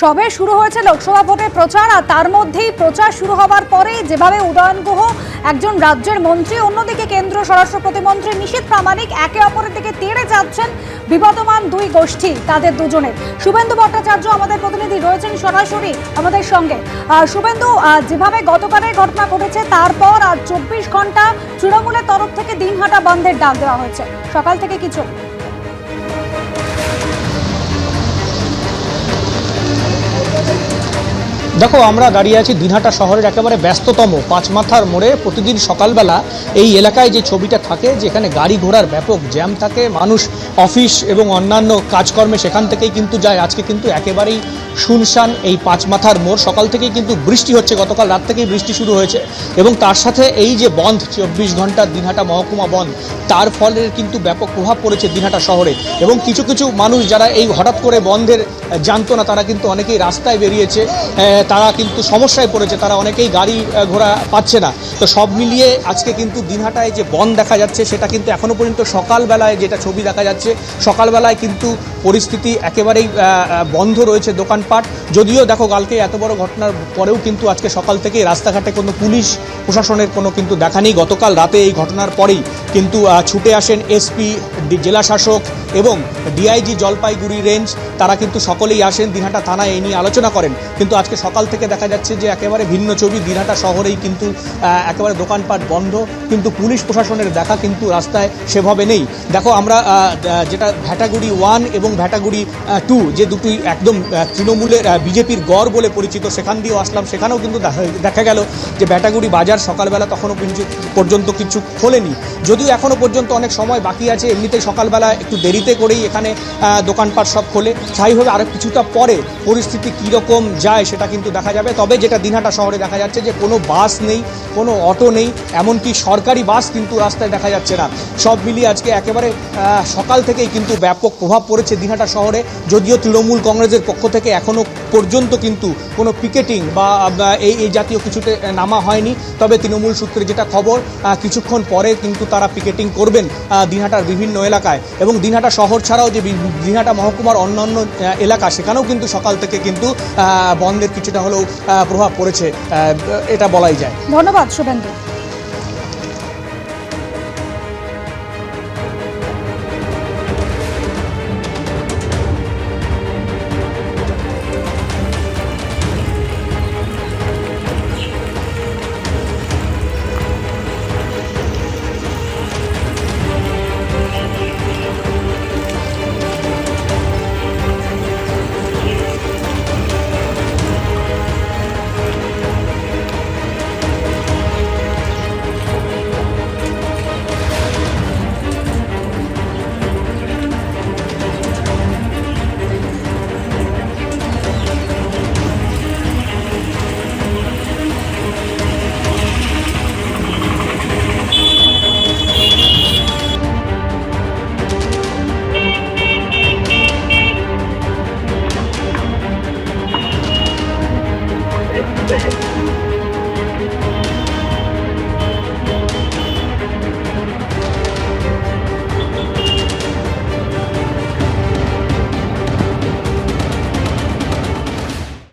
সবে শুরু হয়েছে লোকসভা ভোটের প্রচার, আর তার মধ্যেই প্রচার শুরু হওয়ার পরেই যেভাবে উদয়ন গুহ একজন রাজ্যের মন্ত্রী, অন্যদিকে কেন্দ্র স্বরাষ্ট্র প্রতিমন্ত্রী নিশীথ প্রামাণিক একে অপরের দিকে তেড়ে যাচ্ছেন বিবদমান দুই গোষ্ঠী, তাদের দুজনের। শুভেন্দু ভট্টাচার্য আমাদের প্রতিনিধি রয়েছেন সরাসরি আমাদের সঙ্গে। শুভেন্দু যেভাবে গতকালের ঘটনা ঘটেছে, তারপর আজ চব্বিশ ঘণ্টা তৃণমূলের তরফ থেকে দিনহাটা বন্ধের ডাক দেওয়া হয়েছে। সকাল থেকে কি দেখো, আমরা দাঁড়িয়ে আছি দিনহাটা শহরের একেবারে ব্যস্ততম পাঁচমাথার মোড়ে। প্রতিদিন সকালবেলা এই এলাকায় যে ছবিটা থাকে, যেখানে গাড়ি ঘোড়ার ব্যাপক জ্যাম থাকে, মানুষ অফিস এবং অন্যান্য কাজকর্মে সেখান থেকেই কিন্তু যায়। আজকে কিন্তু একেবারেই শুনশান এই পাঁচমাথার মোড়। সকাল থেকেই কিন্তু বৃষ্টি হচ্ছে, গতকাল রাত থেকেই বৃষ্টি শুরু হয়েছে এবং তার সাথে এই যে বন্ধ, চব্বিশ ঘণ্টার দিনহাটা মহকুমা বন্ধ, তার ফলে কিন্তু ব্যাপক প্রভাব পড়েছে দিনহাটা শহরে এবং কিছু কিছু মানুষ যারা এই হঠাৎ করে বন্ধের জানতো না, তারা কিন্তু অনেকেই রাস্তায় বেরিয়েছে। তারা কিন্তু সমস্যায় পড়েছে, তারা অনেকেই গাড়ি ঘোড়া পাচ্ছে না। তো সব মিলিয়ে আজকে কিন্তু দিনহাটায় যে বন দেখা যাচ্ছে, সেটা কিন্তু এখনও পর্যন্ত সকালবেলায় যেটা ছবি দেখা যাচ্ছে, সকালবেলায় কিন্তু পরিস্থিতি একেবারেই বন্ধ রয়েছে দোকানপাট। যদিও দেখো, কালকে এত বড় ঘটনার পরেও কিন্তু আজকে সকাল থেকেই রাস্তাঘাটে কোনো পুলিশ, প্রশাসনের কোনো কিন্তু দেখা নেই। গতকাল রাতে এই ঘটনার পরেই কিন্তু ছুটে আসেন এসপি জেলা শাসক এবং ডিআইজি জলপাইগুড়ি রেঞ্জ। তারা কিন্তু সকলেই আসেন, দিনহাটা থানায় এই নিয়ে আলোচনা করেন। কিন্তু আজকে সকাল থেকে দেখা যাচ্ছে যে একেবারে ভিন্ন ছবি। দিনহাটা শহরেই কিন্তু একেবারে দোকানপাট বন্ধ। কিন্তু পুলিশ প্রশাসনের দেখা কিন্তু রাস্তায় সেভাবে নেই। দেখো, আমরা যেটা ভ্যাটাগুড়ি ওয়ান এবং ভ্যাটাগুড়ি টু, যে দুটি একদম তৃণমূলের বিজেপির গড় বলে পরিচিত, সেখান দিয়েও আসলাম। সেখানেও কিন্তু দেখা- গেল যে ভ্যাটাগুড়ি বাজার সকালবেলা তখনও কিন্তু পর্যন্ত কিছু খোলেনি। যদিও এখনও পর্যন্ত অনেক সময় বাকি আছে, এমনিতেই সকালবেলা একটু দেরিতে করেই এখানে দোকানপাট সব খোলে। স্বাভাবিকভাবে আরও কিছুটা পরে পরিস্থিতি কীরকম যায় সেটা কিন্তু দেখা যাবে। তবে যেটা দিনহাটা শহরে দেখা যাচ্ছে যে কোনো বাস নেই, কোনো অটো নেই, এমনকি সরকারি বাস কিন্তু রাস্তায় দেখা যাচ্ছে না। সব মিলিয়ে আজকে একেবারে সকাল থেকেই কিন্তু ব্যাপক প্রভাব পড়েছে দিনহাটা শহরে। যদিও তৃণমূল কংগ্রেসের পক্ষ থেকে এখনও পর্যন্ত কিন্তু কোনো পিকেটিং বা এই এই জাতীয় কিছুতে নামা হয়নি। তবে তৃণমূল সূত্রে যেটা খবর কিছুক্ষণ পরে কিন্তু তারা পিকেটিং করবেন দিনহাটার বিভিন্ন এলাকায়। এবং দিনহাটা শহর ছাড়াও যে দিনহাটা মহকুমার অন্যান্য এলাকা, সেখানেও কিন্তু সকাল থেকে কিন্তু বন্ধের বন্ধের কিছুটা হলেও প্রভাব পড়েছে এটা বলাই যায়। ধন্যবাদ শুভেন্দু। second.